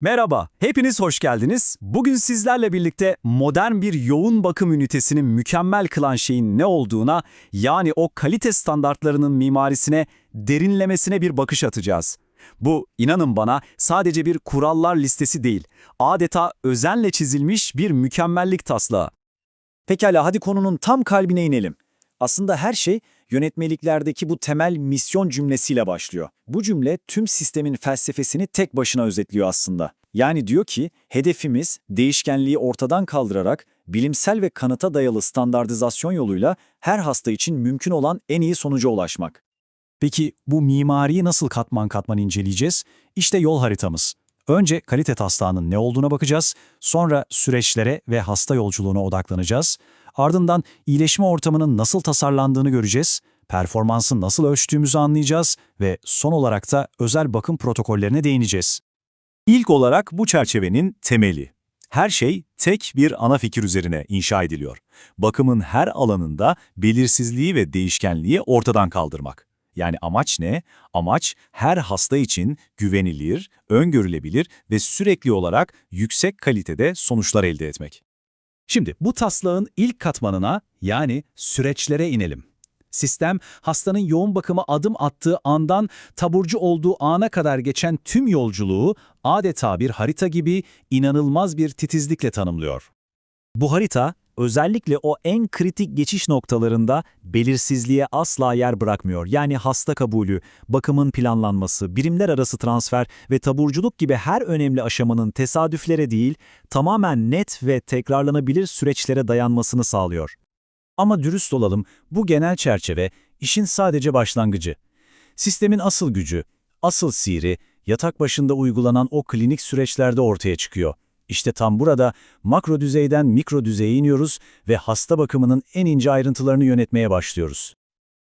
Merhaba, hepiniz hoş geldiniz. Bugün sizlerle birlikte modern bir yoğun bakım ünitesinin mükemmel kılan şeyin ne olduğuna, yani o kalite standartlarının mimarisine, derinlemesine bir bakış atacağız. Bu, inanın bana, sadece bir kurallar listesi değil, adeta özenle çizilmiş bir mükemmellik taslağı. Pekala hadi konunun tam kalbine inelim. Aslında her şey yönetmeliklerdeki bu temel misyon cümlesiyle başlıyor. Bu cümle tüm sistemin felsefesini tek başına özetliyor aslında. Yani diyor ki hedefimiz değişkenliği ortadan kaldırarak bilimsel ve kanıta dayalı standartizasyon yoluyla her hasta için mümkün olan en iyi sonuca ulaşmak. Peki bu mimariyi nasıl katman katman inceleyeceğiz? İşte yol haritamız. Önce kalite taslağının ne olduğuna bakacağız, sonra süreçlere ve hasta yolculuğuna odaklanacağız. Ardından iyileşme ortamının nasıl tasarlandığını göreceğiz, performansı nasıl ölçtüğümüzü anlayacağız ve son olarak da özel bakım protokollerine değineceğiz. İlk olarak bu çerçevenin temeli. Her şey tek bir ana fikir üzerine inşa ediliyor. Bakımın her alanında belirsizliği ve değişkenliği ortadan kaldırmak. Yani amaç ne? Amaç her hasta için güvenilir, öngörülebilir ve sürekli olarak yüksek kalitede sonuçlar elde etmek. Şimdi bu taslağın ilk katmanına yani süreçlere inelim. Sistem, hastanın yoğun bakıma adım attığı andan taburcu olduğu ana kadar geçen tüm yolculuğu adeta bir harita gibi inanılmaz bir titizlikle tanımlıyor. Bu harita özellikle o en kritik geçiş noktalarında belirsizliğe asla yer bırakmıyor. Yani hasta kabulü, bakımın planlanması, birimler arası transfer ve taburculuk gibi her önemli aşamanın tesadüflere değil, tamamen net ve tekrarlanabilir süreçlere dayanmasını sağlıyor. Ama dürüst olalım, bu genel çerçeve işin sadece başlangıcı. Sistemin asıl gücü, asıl sihri, yatak başında uygulanan o klinik süreçlerde ortaya çıkıyor. İşte tam burada makro düzeyden mikro düzeye iniyoruz ve hasta bakımının en ince ayrıntılarını yönetmeye başlıyoruz.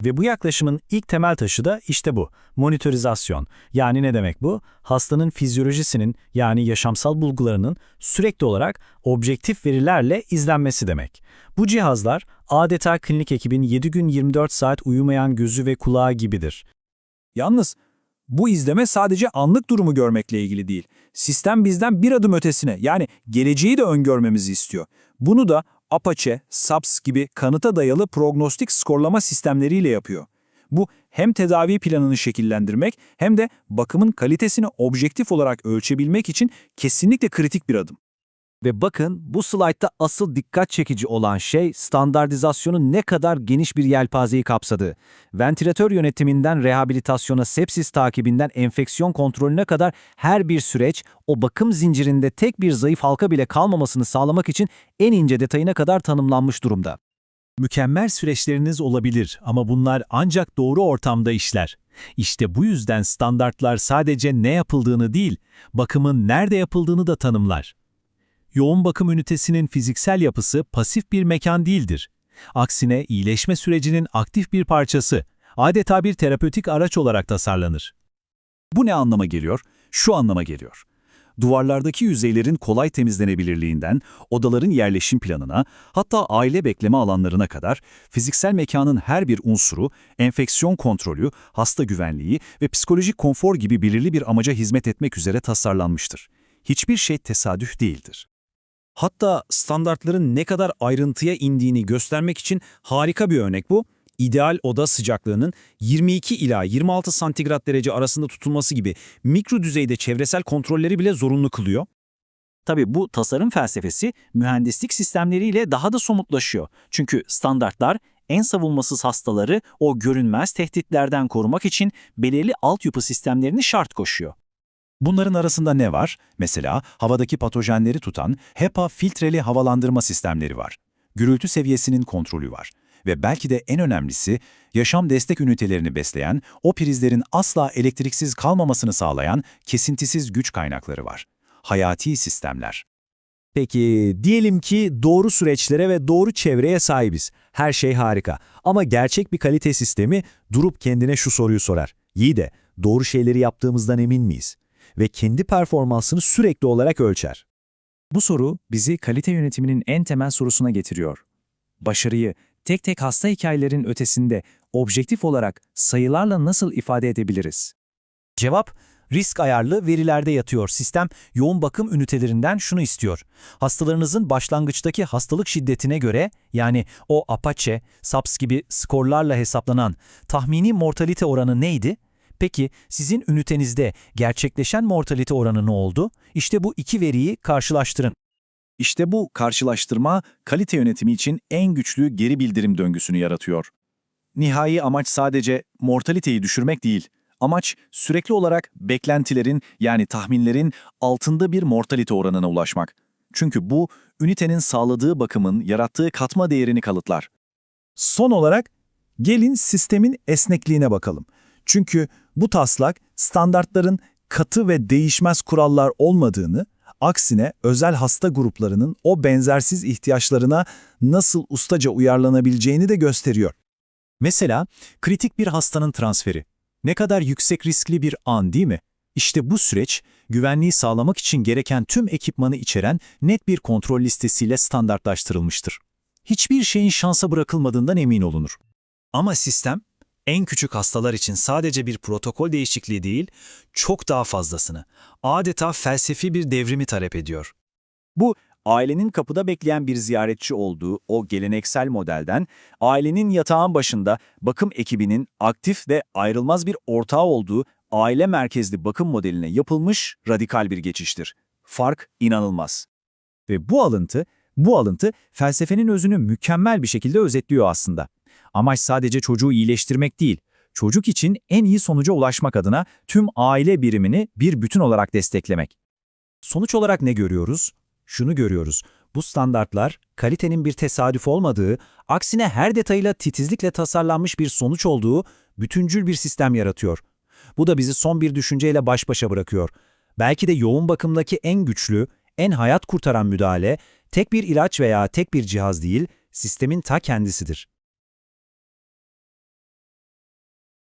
Ve bu yaklaşımın ilk temel taşı da işte bu, monitorizasyon. Yani ne demek bu? Hastanın fizyolojisinin yani yaşamsal bulgularının sürekli olarak objektif verilerle izlenmesi demek. Bu cihazlar adeta klinik ekibin 7 gün 24 saat uyumayan gözü ve kulağı gibidir. Yalnız bu izleme sadece anlık durumu görmekle ilgili değil. Sistem bizden bir adım ötesine yani geleceği de öngörmemizi istiyor. Bunu da Apache, SAPS gibi kanıta dayalı prognostik skorlama sistemleriyle yapıyor. Bu hem tedavi planını şekillendirmek hem de bakımın kalitesini objektif olarak ölçebilmek için kesinlikle kritik bir adım. Ve bakın bu slaytta asıl dikkat çekici olan şey standartizasyonun ne kadar geniş bir yelpazeyi kapsadığı. Ventilatör yönetiminden rehabilitasyona, sepsis takibinden enfeksiyon kontrolüne kadar her bir süreç o bakım zincirinde tek bir zayıf halka bile kalmamasını sağlamak için en ince detayına kadar tanımlanmış durumda. Mükemmel süreçleriniz olabilir ama bunlar ancak doğru ortamda işler. İşte bu yüzden standartlar sadece ne yapıldığını değil, bakımın nerede yapıldığını da tanımlar. Yoğun bakım ünitesinin fiziksel yapısı pasif bir mekan değildir. Aksine iyileşme sürecinin aktif bir parçası, adeta bir terapötik araç olarak tasarlanır. Bu ne anlama geliyor? Şu anlama geliyor. Duvarlardaki yüzeylerin kolay temizlenebilirliğinden, odaların yerleşim planına, hatta aile bekleme alanlarına kadar fiziksel mekanın her bir unsuru, enfeksiyon kontrolü, hasta güvenliği ve psikolojik konfor gibi belirli bir amaca hizmet etmek üzere tasarlanmıştır. Hiçbir şey tesadüf değildir. Hatta standartların ne kadar ayrıntıya indiğini göstermek için harika bir örnek bu. İdeal oda sıcaklığının 22 ila 26 santigrat derece arasında tutulması gibi mikro düzeyde çevresel kontrolleri bile zorunlu kılıyor. Tabii bu tasarım felsefesi mühendislik sistemleriyle daha da somutlaşıyor. Çünkü standartlar en savunmasız hastaları o görünmez tehditlerden korumak için belirli altyapı sistemlerini şart koşuyor. Bunların arasında ne var? Mesela havadaki patojenleri tutan HEPA filtreli havalandırma sistemleri var. Gürültü seviyesinin kontrolü var. Ve belki de en önemlisi, yaşam destek ünitelerini besleyen, o prizlerin asla elektriksiz kalmamasını sağlayan kesintisiz güç kaynakları var. Hayati sistemler. Peki diyelim ki doğru süreçlere ve doğru çevreye sahibiz. Her şey harika. Ama gerçek bir kalite sistemi durup kendine şu soruyu sorar. İyi de doğru şeyleri yaptığımızdan emin miyiz? Ve kendi performansını sürekli olarak ölçer. Bu soru bizi kalite yönetiminin en temel sorusuna getiriyor. Başarıyı tek tek hasta hikayelerin ötesinde objektif olarak sayılarla nasıl ifade edebiliriz? Cevap, Risk ayarlı verilerde yatıyor. Sistem yoğun bakım ünitelerinden şunu istiyor. Hastalarınızın başlangıçtaki hastalık şiddetine göre yani o Apache, SAPS gibi skorlarla hesaplanan tahmini mortalite oranı neydi? Peki sizin ünitenizde gerçekleşen mortalite oranı ne oldu? İşte bu iki veriyi karşılaştırın. İşte bu karşılaştırma kalite yönetimi için en güçlü geri bildirim döngüsünü yaratıyor. Nihai amaç sadece mortaliteyi düşürmek değil. Amaç sürekli olarak beklentilerin yani tahminlerin altında bir mortalite oranına ulaşmak. Çünkü bu ünitenin sağladığı bakımın yarattığı katma değerini kalıtlar. Son olarak gelin sistemin esnekliğine bakalım. Çünkü bu taslak standartların katı ve değişmez kurallar olmadığını, aksine özel hasta gruplarının o benzersiz ihtiyaçlarına nasıl ustaca uyarlanabileceğini de gösteriyor. Mesela kritik bir hastanın transferi. Ne kadar yüksek riskli bir an değil mi? İşte bu süreç güvenliği sağlamak için gereken tüm ekipmanı içeren net bir kontrol listesiyle standartlaştırılmıştır. Hiçbir şeyin şansa bırakılmadığından emin olunur. Ama sistem en küçük hastalar için sadece bir protokol değişikliği değil, çok daha fazlasını, adeta felsefi bir devrimi talep ediyor. Bu, ailenin kapıda bekleyen bir ziyaretçi olduğu o geleneksel modelden, ailenin yatağın başında bakım ekibinin aktif ve ayrılmaz bir ortağı olduğu aile merkezli bakım modeline yapılmış radikal bir geçiştir. Fark inanılmaz. Ve bu alıntı, bu alıntı felsefenin özünü mükemmel bir şekilde özetliyor aslında. Amaç sadece çocuğu iyileştirmek değil, çocuk için en iyi sonuca ulaşmak adına tüm aile birimini bir bütün olarak desteklemek. Sonuç olarak ne görüyoruz? Şunu görüyoruz. Bu standartlar kalitenin bir tesadüf olmadığı, aksine her detayıyla titizlikle tasarlanmış bir sonuç olduğu bütüncül bir sistem yaratıyor. Bu da bizi son bir düşünceyle baş başa bırakıyor. Belki de yoğun bakımdaki en güçlü, en hayat kurtaran müdahale tek bir ilaç veya tek bir cihaz değil, sistemin ta kendisidir.